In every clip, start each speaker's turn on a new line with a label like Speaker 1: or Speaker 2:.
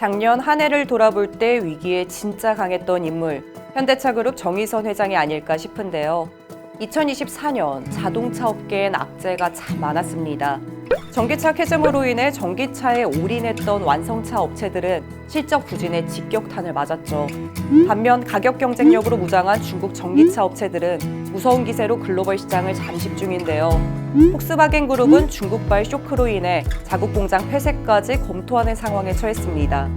Speaker 1: 작년 한 해를 돌아볼 때 위기에 진짜 강했던 인물, 현대차 그룹 정의선 회장이 아닐까 싶은데요. 2024년 자동차 업계엔 악재가 참 많았습니다. 전기차 캐즘으로 인해 전기차에 올인했던 완성차 업체들은 실적 부진에 직격탄을 맞았죠. 반면 가격 경쟁력으로 무장한 중국 전기차 업체들은 무서운 기세로 글로벌 시장을 잠식 중인데요. 폭스바겐 그룹은 중국발 쇼크로 인해 자국 공장 폐쇄까지 검토하는 상황에 처했습니다.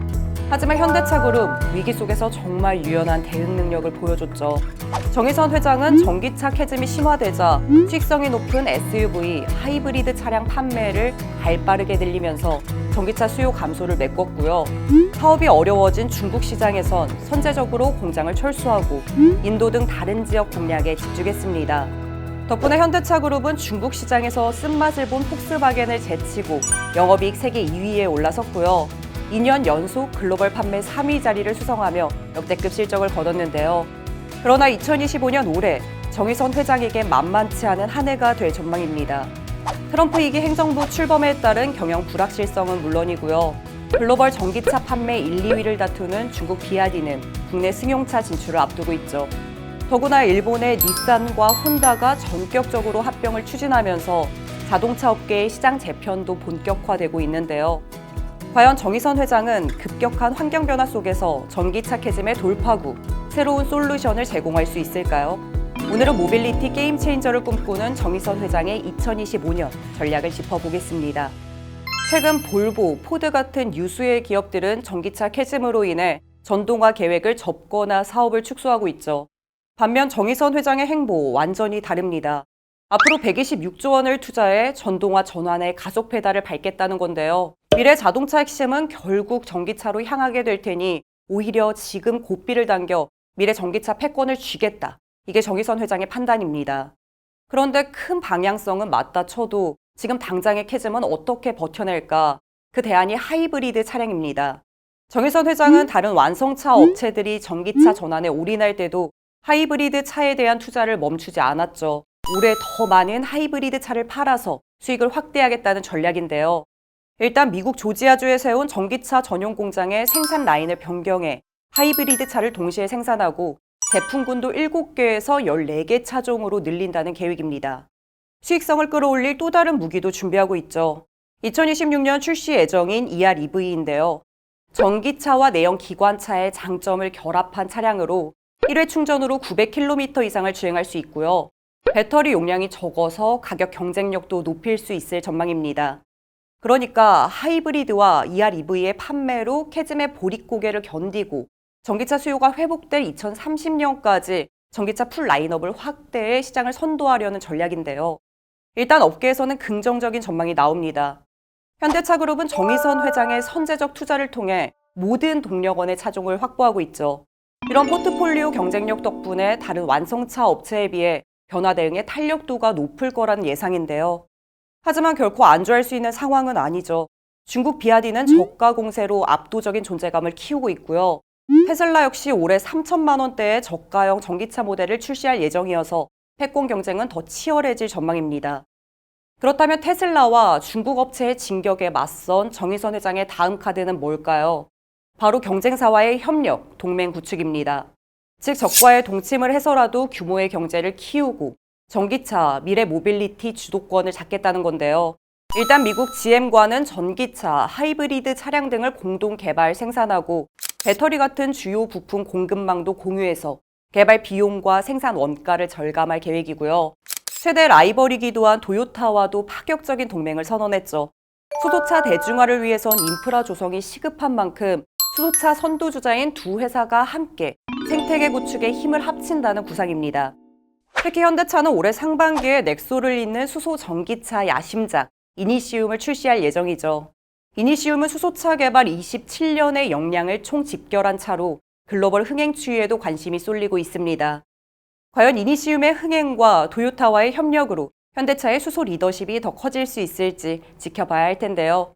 Speaker 1: 하지만 현대차 그룹 위기 속에서 정말 유연한 대응 능력을 보여줬죠. 정의선 회장은 전기차 캐즘이 심화되자 수익성이 높은 SUV, 하이브리드 차량 판매를 발빠르게 늘리면서 전기차 수요 감소를 메꿨고요. 사업이 어려워진 중국 시장에선 선제적으로 공장을 철수하고 인도 등 다른 지역 공략에 집중했습니다. 덕분에 현대차 그룹은 중국 시장에서 쓴맛을 본 폭스바겐을 제치고 영업이익 세계 2위에 올라섰고요. 2년 연속 글로벌 판매 3위 자리를 수성하며 역대급 실적을 거뒀는데요. 그러나 2025년 올해 정의선 회장에게 만만치 않은 한 해가 될 전망입니다. 트럼프 2기 행정부 출범에 따른 경영 불확실성은 물론이고요. 글로벌 전기차 판매 1, 2위를 다투는 중국 비아디는 국내 승용차 진출을 앞두고 있죠. 더구나 일본의 닛산과 혼다가 전격적으로 합병을 추진하면서 자동차 업계의 시장 재편도 본격화되고 있는데요. 과연 정의선 회장은 급격한 환경 변화 속에서 전기차 캐즘의 돌파구, 새로운 솔루션을 제공할 수 있을까요? 오늘은 모빌리티 게임 체인저를 꿈꾸는 정의선 회장의 2025년 전략을 짚어보겠습니다. 최근 볼보, 포드 같은 유수의 기업들은 전기차 캐즘으로 인해 전동화 계획을 접거나 사업을 축소하고 있죠. 반면 정의선 회장의 행보 완전히 다릅니다. 앞으로 126조 원을 투자해 전동화 전환의 가속 페달을 밟겠다는 건데요. 미래 자동차 핵심은 결국 전기차로 향하게 될 테니 오히려 지금 고삐를 당겨 미래 전기차 패권을 쥐겠다. 이게 정의선 회장의 판단입니다. 그런데 큰 방향성은 맞다 쳐도 지금 당장의 캐즘은 어떻게 버텨낼까? 그 대안이 하이브리드 차량입니다. 정의선 회장은 다른 완성차 업체들이 전기차 전환에 올인할 때도 하이브리드 차에 대한 투자를 멈추지 않았죠. 올해 더 많은 하이브리드 차를 팔아서 수익을 확대하겠다는 전략인데요. 일단 미국 조지아주에 세운 전기차 전용 공장의 생산 라인을 변경해 하이브리드 차를 동시에 생산하고 제품군도 7개에서 14개 차종으로 늘린다는 계획입니다. 수익성을 끌어올릴 또 다른 무기도 준비하고 있죠. 2026년 출시 예정인 ER-EV인데요. 전기차와 내연 기관차의 장점을 결합한 차량으로 1회 충전으로 900km 이상을 주행할 수 있고요. 배터리 용량이 적어서 가격 경쟁력도 높일 수 있을 전망입니다. 그러니까 하이브리드와 ER-EV의 판매로 캐즘의 보릿고개를 견디고 전기차 수요가 회복될 2030년까지 전기차 풀 라인업을 확대해 시장을 선도하려는 전략인데요. 일단 업계에서는 긍정적인 전망이 나옵니다. 현대차 그룹은 정의선 회장의 선제적 투자를 통해 모든 동력원의 차종을 확보하고 있죠. 이런 포트폴리오 경쟁력 덕분에 다른 완성차 업체에 비해 변화 대응의 탄력도가 높을 거라는 예상인데요. 하지만 결코 안주할 수 있는 상황은 아니죠. 중국 비아디는 저가 공세로 압도적인 존재감을 키우고 있고요. 테슬라 역시 올해 3천만 원대의 저가형 전기차 모델을 출시할 예정이어서 패권 경쟁은 더 치열해질 전망입니다. 그렇다면 테슬라와 중국 업체의 진격에 맞선 정의선 회장의 다음 카드는 뭘까요? 바로 경쟁사와의 협력, 동맹 구축입니다. 즉 적과의 동침을 해서라도 규모의 경제를 키우고 전기차, 미래 모빌리티 주도권을 잡겠다는 건데요. 일단 미국 GM과는 전기차, 하이브리드 차량 등을 공동 개발 생산하고 배터리 같은 주요 부품 공급망도 공유해서 개발 비용과 생산 원가를 절감할 계획이고요. 최대 라이벌이기도 한 도요타와도 파격적인 동맹을 선언했죠. 수소차 대중화를 위해선 인프라 조성이 시급한 만큼 수소차 선두주자인 두 회사가 함께 생태계 구축에 힘을 합친다는 구상입니다. 특히 현대차는 올해 상반기에 넥소를 잇는 수소 전기차 야심작 이니시움을 출시할 예정이죠. 이니시움은 수소차 개발 27년의 역량을 총 집결한 차로 글로벌 흥행 추이에도 관심이 쏠리고 있습니다. 과연 이니시움의 흥행과 도요타와의 협력으로 현대차의 수소 리더십이 더 커질 수 있을지 지켜봐야 할 텐데요.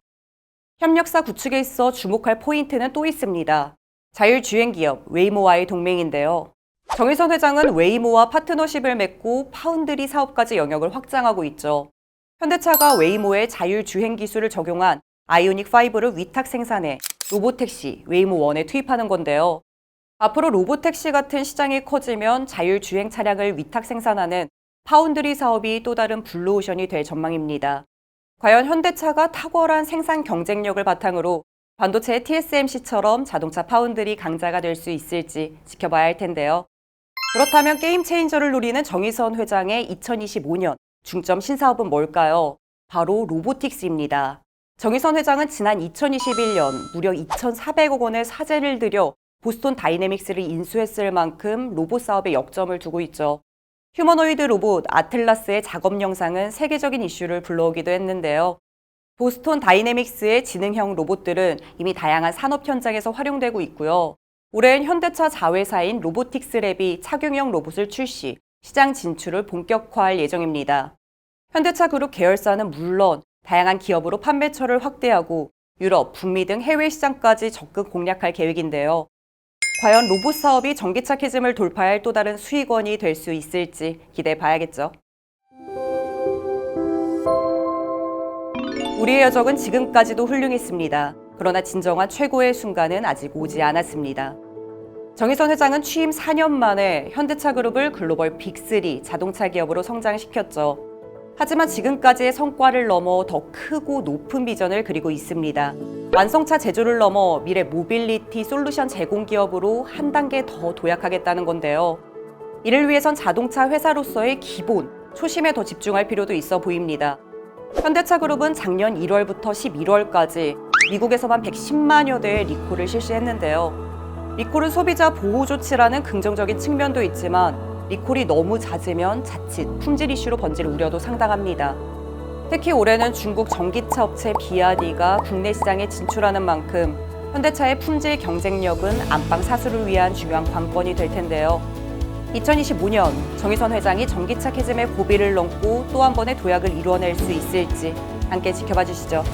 Speaker 1: 협력사 구축에 있어 주목할 포인트는 또 있습니다. 자율주행 기업 웨이모와의 동맹인데요. 정의선 회장은 웨이모와 파트너십을 맺고 파운드리 사업까지 영역을 확장하고 있죠. 현대차가 웨이모의 자율주행 기술을 적용한 아이오닉 5를 위탁 생산해 로보택시 웨이모 원에 투입하는 건데요. 앞으로 로보택시 같은 시장이 커지면 자율주행 차량을 위탁 생산하는 파운드리 사업이 또 다른 블루오션이 될 전망입니다. 과연 현대차가 탁월한 생산 경쟁력을 바탕으로 반도체의 TSMC처럼 자동차 파운드리 강자가 될 수 있을지 지켜봐야 할 텐데요. 그렇다면 게임 체인저를 노리는 정의선 회장의 2025년 중점 신사업은 뭘까요? 바로 로보틱스입니다. 정의선 회장은 지난 2021년 무려 2,400억 원의 사재를 들여 보스톤 다이내믹스를 인수했을 만큼 로봇 사업에 역점을 두고 있죠. 휴머노이드 로봇 아틀라스의 작업 영상은 세계적인 이슈를 불러오기도 했는데요. 보스톤 다이내믹스의 지능형 로봇들은 이미 다양한 산업 현장에서 활용되고 있고요. 올해는 현대차 자회사인 로보틱스 랩이 착용형 로봇을 출시, 시장 진출을 본격화할 예정입니다. 현대차 그룹 계열사는 물론 다양한 기업으로 판매처를 확대하고 유럽, 북미 등 해외 시장까지 적극 공략할 계획인데요. 과연 로봇 사업이 전기차 캐즘을 돌파할 또 다른 수익원이 될 수 있을지 기대해 봐야겠죠. 우리의 여정은 지금까지도 훌륭했습니다. 그러나 진정한 최고의 순간은 아직 오지 않았습니다. 정의선 회장은 취임 4년 만에 현대차 그룹을 글로벌 빅3 자동차 기업으로 성장시켰죠. 하지만 지금까지의 성과를 넘어 더 크고 높은 비전을 그리고 있습니다. 완성차 제조를 넘어 미래 모빌리티 솔루션 제공 기업으로 한 단계 더 도약하겠다는 건데요. 이를 위해선 자동차 회사로서의 기본, 초심에 더 집중할 필요도 있어 보입니다. 현대차 그룹은 작년 1월부터 11월까지 미국에서만 110만여 대의 리콜을 실시했는데요. 리콜은 소비자 보호 조치라는 긍정적인 측면도 있지만 리콜이 너무 잦으면 자칫 품질 이슈로 번질 우려도 상당합니다. 특히 올해는 중국 전기차 업체 비아디가 국내 시장에 진출하는 만큼 현대차의 품질 경쟁력은 안방 사수를 위한 중요한 관건이 될 텐데요. 2025년 정의선 회장이 전기차 캐즘의 고비를 넘고 또 한 번의 도약을 이뤄낼 수 있을지 함께 지켜봐 주시죠.